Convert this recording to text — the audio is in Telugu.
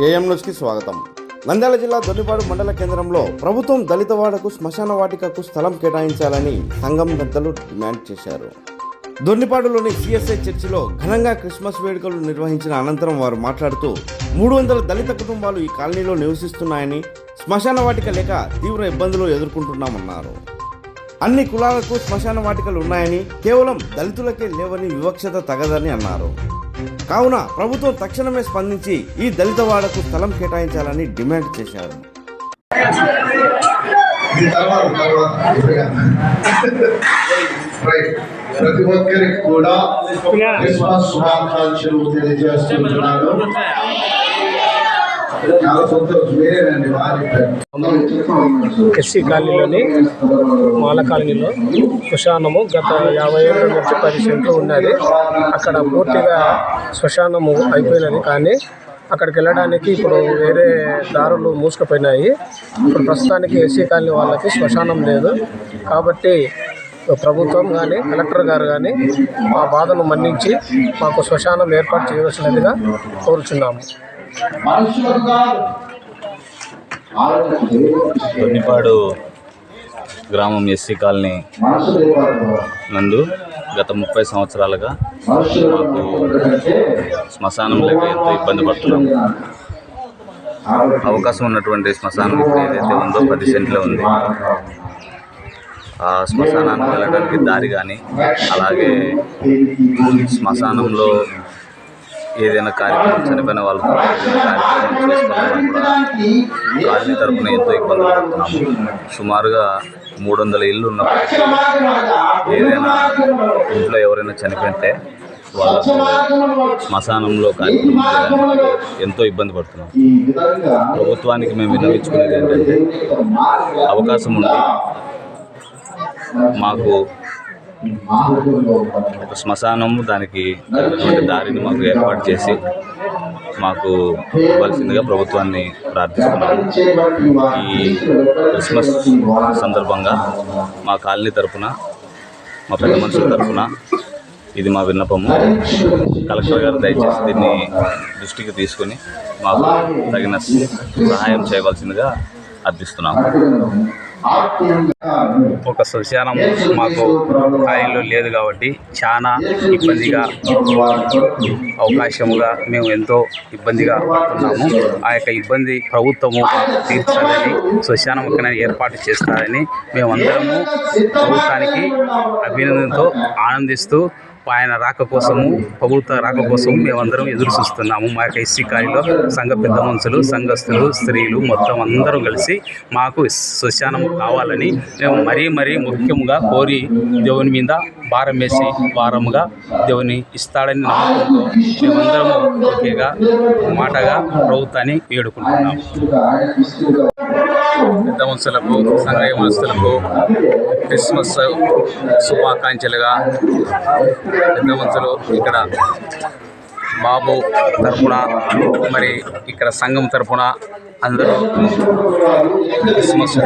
ఏఎం న్యూస్కి స్వాగతం. నంద్యాల జిల్లా దొన్నిపాడు మండల కేంద్రంలో ప్రభుత్వం దళితవాడకు శ్మశాన వాటికకు స్థలం కేటాయించాలని సంఘం పెద్దలు డిమాండ్ చేశారు. దొన్నిపాడులోని సిఎస్ఐ చర్చిలో ఘనంగా క్రిస్మస్ వేడుకలు నిర్వహించిన అనంతరం వారు మాట్లాడుతూ మూడు వందల దళిత కుటుంబాలు ఈ కాలనీలో నివసిస్తున్నాయని శ్మశాన వాటిక లేక తీవ్ర ఇబ్బందులు ఎదుర్కొంటున్నామన్నారు. అన్ని కులాలకు శ్మశాన వాటికలు ఉన్నాయని కేవలం దళితులకే లేవని వివక్షత తగదని అన్నారు. కావున ప్రభుత్వం తక్షణమే స్పందించి ఈ దళిత వాడకు స్థలం కేటాయించాలని డిమాండ్ చేశారు. ప్రతి ఒక్కరికి కూడా క్రిస్మస్ శుభాకాంక్షలు తెలియజేస్తున్నాను చాలా సంతోషం వేరేనండి వారి ఎస్సీ కాలనీలోని మాల కాలనీలో శ్మశానము గత యాభై ఏళ్ళ నుంచి పది సెంట్లు ఉన్నది. అక్కడ పూర్తిగా శ్మశానము అయిపోయినది. కానీ అక్కడికి వెళ్ళడానికి ఇప్పుడు వేరే దారులు మూసుకుపోయినాయి. ఇప్పుడు ప్రస్తుతానికి ఎస్సీ కాలనీ వాళ్ళకి శ్మశానం లేదు. కాబట్టి ప్రభుత్వం కానీ కలెక్టర్ గారు కానీ మా బాధను మన్నించి మాకు శ్మశానం ఏర్పాటు చేయవలసినదిగా కోరుచున్నాము. దొన్నిపాడు గ్రామం ఎస్సీ కాలనీ నందు గత ముప్పై సంవత్సరాలుగా మాకు శ్మశానం లేక ఎంతో ఇబ్బంది పడుతున్నాము అవకాశం ఉన్నటువంటి శ్మశానం ఏదైతే ఉందో పది సెంట్లో ఉంది. ఆ శ్మశానానికి వెళ్ళడానికి దారి కానీ అలాగే శ్మశానంలో ఏదైనా కార్యక్రమం చనిపోయిన వాళ్ళతో ఏదైనా కార్యక్రమం చేసుకోవాలని కూడా కాలనీ తరపున ఎంతో ఇబ్బంది పడుతున్నాము. సుమారుగా మూడు వందల ఇల్లు ఉన్నప్పటికీ ఏదైనా ఇంట్లో ఎవరైనా చనిపోతే వాళ్ళ శ్మశానంలో కార్యక్రమం ఎంతో ఇబ్బంది పడుతున్నాం. ప్రభుత్వానికి మేము విన్నవించుకునేది ఏంటంటే అవకాశం ఉంది మాకు ఒక శ్మశానము దానికి దారిని మాకు ఏర్పాటు చేసి మాకు ఇవ్వాల్సిందిగా ప్రభుత్వాన్ని ప్రార్థిస్తున్నాము. ఈ క్రిస్మస్ సందర్భంగా మా కాలనీ తరఫున మా పెద్ద మనుషుల తరపున ఇది మా విన్నపము. కలెక్టర్ గారు దయచేసి దీన్ని దృష్టికి తీసుకొని మాకు తగిన సహాయం చేయవలసిందిగా అర్థిస్తున్నాము. ఒక శ్మశానం మాకు కాయలు లేదు కాబట్టి చాలా ఇబ్బందిగా అవకాశముగా మేము ఎంతో ఇబ్బందిగా పడుతున్నాము ఆ యొక్క ఇబ్బంది ప్రభుత్వము తీర్చాలని శ్మశానం ఎక్కడైనా ఏర్పాటు చేస్తారని మేమందరము ప్రభుత్వానికి అభినందనతో ఆనందిస్తూ ఆయన రాక కోసము ప్రభుత్వ రాక కోసము మేమందరం ఎదురు చూస్తున్నాము మా యొక్క ఎస్సీ కాయలో సంఘ పెద్ద మనుషులు సంఘస్థులు స్త్రీలు మొత్తం అందరం కలిసి మాకు శ్మశానం కావాలని మేము మరీ మరీ ముఖ్యంగా కోరి దేవుని మీద భారం వేసి వారముగా దేవుని ఇస్తాడని నమ్మకంతో మేమందరము ఒకేగా మాటగా ప్రభుత్వాన్ని వేడుకుంటున్నాము. పెద్ద మనుషులకు సంఘ మనుషులకు క్రిస్మస్ శుభాకాంక్షలుగా పెద్ద మనుషులు ఇక్కడ బాబు తరపున మరి ఇక్కడ సంఘం తరపున అందరూ క్రిస్మస్